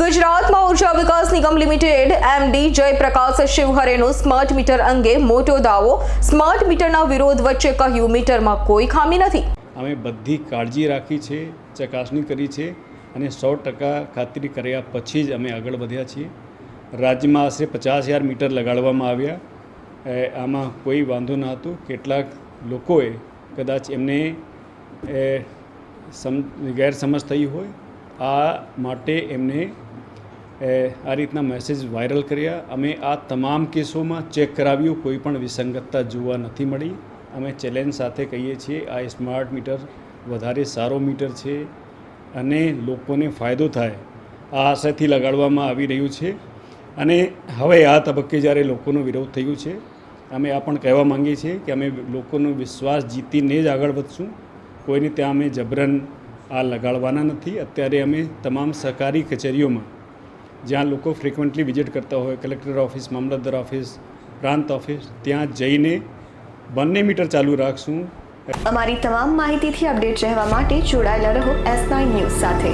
ગુજરાતમાં Urja Vikas Nigam limited MD Jayprakash શિવહરેનો smart meter અંગે મોટો દાવો. સ્માર્ટ મીટરના વિરોધ વચ્ચે કહ્યું, મીટરમાં કોઈ ખામી નથી. અમે બધી કાળજી રાખી છે, ચકાસણી કરી છે અને સો ટકા ખાતરી કર્યા પછી જ અમે આગળ વધ્યા છીએ. રાજ્યમાં આશરે પચાસ હજાર મીટર લગાડવામાં આવ્યા. આમાં કોઈ વાંધો ન હતો. કેટલાક લોકોએ કદાચ એમને સમ, ગેરસમજ થઈ હોય આ માટે એમને આ રીતના મેસેજ વાયરલ કર્યા. અમે આ તમામ કેસોમાં ચેક કરાવ્યું, કોઈ પણ વિસંગતતા જોવા નથી મળી. અમે ચેલેન્જ સાથે કહીએ છીએ, આ સ્માર્ટ મીટર વધારે સારો મીટર છે અને લોકોને ફાયદો થાય, આ આશાથી લગાડવામાં આવી રહ્યું છે. અને હવે આ તબક્કે જ્યારે લોકોનો વિરોધ થયું છે, અમે આ પણ કહેવા માંગીએ છીએ કે અમે લોકોનો વિશ્વાસ જીતીને જ આગળ વધશું. કોઈને ત્યાં અમે જબરન આ લગાડવાના નથી. અત્યારે અમે તમામ સહકારી કચેરીઓમાં, જ્યાં લોકો ફ્રિકવન્ટલી વિઝિટ કરતા હોય કલેક્ટર ઓફિસ મામલતદાર ઓફિસ પ્રાંત ઓફિસ ત્યાં જઈને બંને મીટર ચાલુ રાખશું. અમારી તમામ માહિતીથી અપડેટ રહેવા માટે જોડાયેલા રહો એસ નાઇન ન્યૂઝ સાથે.